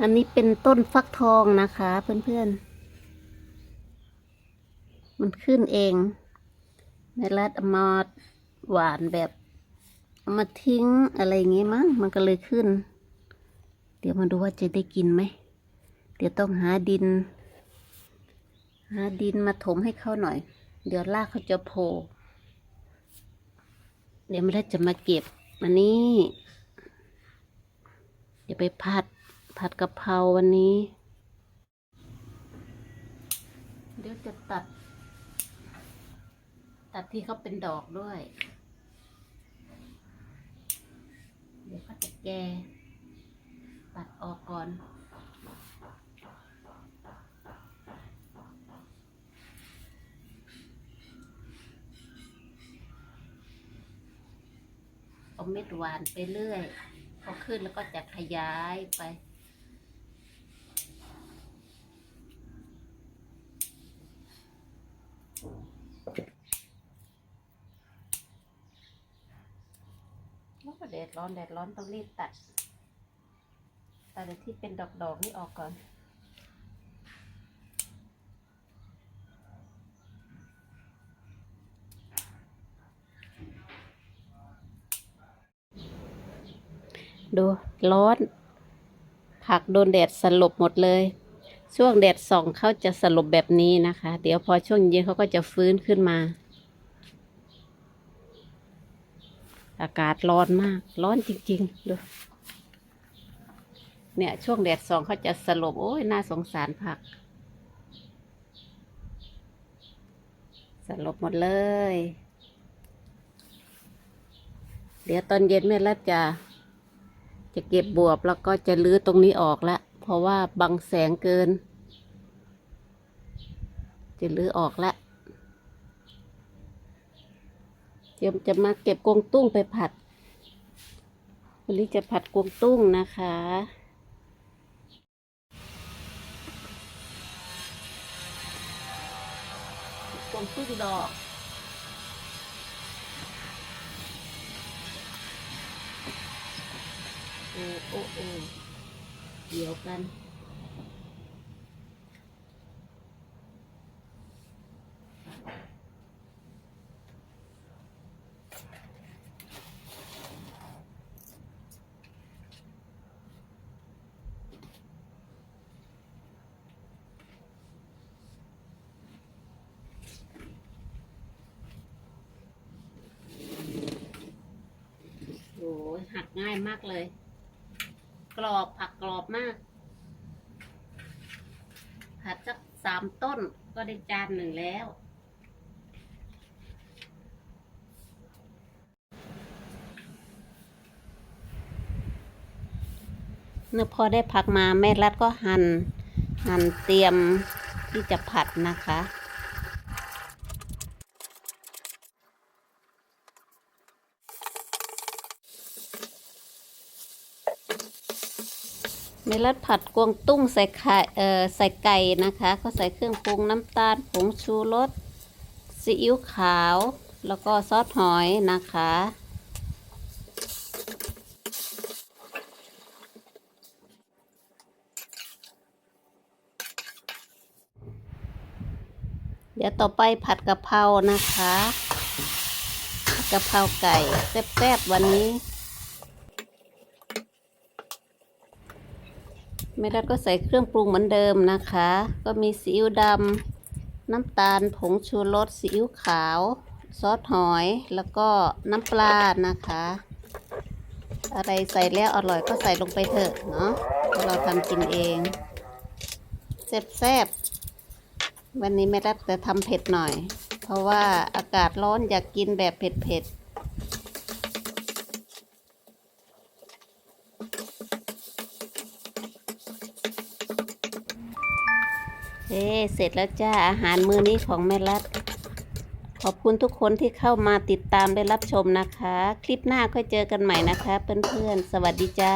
อันนี้เป็นต้นฟักทองนะคะ เพื่อนๆ มันขึ้นเองแม่รัดอามาหวานแบบเอามาทิ้งอะไรอย่างงี้มั้งมันก็เลยขึ้น เดี๋ยวมาดูว่าจะได้กินไหม เดี๋ยวต้องหาดิน หาดินมาถมให้เขาหน่อย เดี๋ยวรากเขาจะโผล่เดี๋ยวไม่ได้จะมาเก็บอันนี้ เดี๋ยวไปผัด ผัดกะเพราวันนี้ เดี๋ยวจะตัด ตัดที่เขาเป็นดอกด้วย เดี๋ยวเขาจะแกตัดออกก่อนเอาเม็ดหวานไปเรื่อย พอขึ้นแล้วก็จะขยายไป แล้วก็แดดร้อนแดดร้อนต้องรีบตัด ตัดที่เป็นดอกๆนี่ออกก่อนดูร้อน ผักโดนแดดสลบหมดเลย ช่วงแดดส่องเขาจะสลบแบบนี้นะคะ เดี๋ยวพอช่วงเย็นเขาก็จะฟื้นขึ้นมา อากาศร้อนมาก ร้อนจริงๆดูเนี่ย ช่วงแดดสองเขาจะสลบ โอ้ย น่าสงสารผัก สลบหมดเลย เดี๋ยวตอนเย็นแม่ละจะจะเก็บบวบแล้วก็จะลื้อตรงนี้ออกล้วเพราะว่าบังแสงเกิน จะลื้อออกล้ว เดี๋ยวจะมาเก็บกวางตุ้งไปผัด วันนี้จะผัดกวางตุ้งนะคะ กวางตุ้งดอกโอ้โอ้โอ้เดี๋ยวกัน โอ้ย หักง่ายมากเลย กรอบผักกรอบมาก ผัดสักสามต้นก็ได้จานหนึ่งแล้วเมื่อพอได้ผักมาแม่รัดก็หัน่นหั่นเตรียมที่จะผัดนะคะ เมลัดผัดกวางตุ้งใส่ไข่เอ่อใส่ไก่นะคะก็ใส่เครื่องปรุงน้ำตาลผงชูรสซีอิ๊วขาว แล้วก็ซอสหอยนะคะเดี๋ยวต่อไปผัดกะเพรานะคะ กะเพราไก่แซ่บๆวันนี้ แม่รัดก็ใส่เครื่องปรุงเหมือนเดิมนะคะ ก็มีซีอิ๊วดำน้ำตาลผงชูรสซีอิ๊วขาว ซอสหอยแล้วก็น้ำปลานะคะ อะไรใส่แล้วอร่อยก็ใส่ลงไปเถอะเนาะเราทำกินเองแซ่บๆวันนี้แม่รัดจะทำเผ็ดหน่อย เพราะว่าอากาศร้อนอยากกินแบบเผ็ดๆ เอ๊เสร็จแล้วจ้าอาหารมื้อนี้ของแม่รัดขอบคุณทุกคนที่เข้ามาติดตามและรับชมนะคะ คลิปหน้าค่อยเจอกันใหม่นะคะเพื่อนๆ สวัสดีจ้า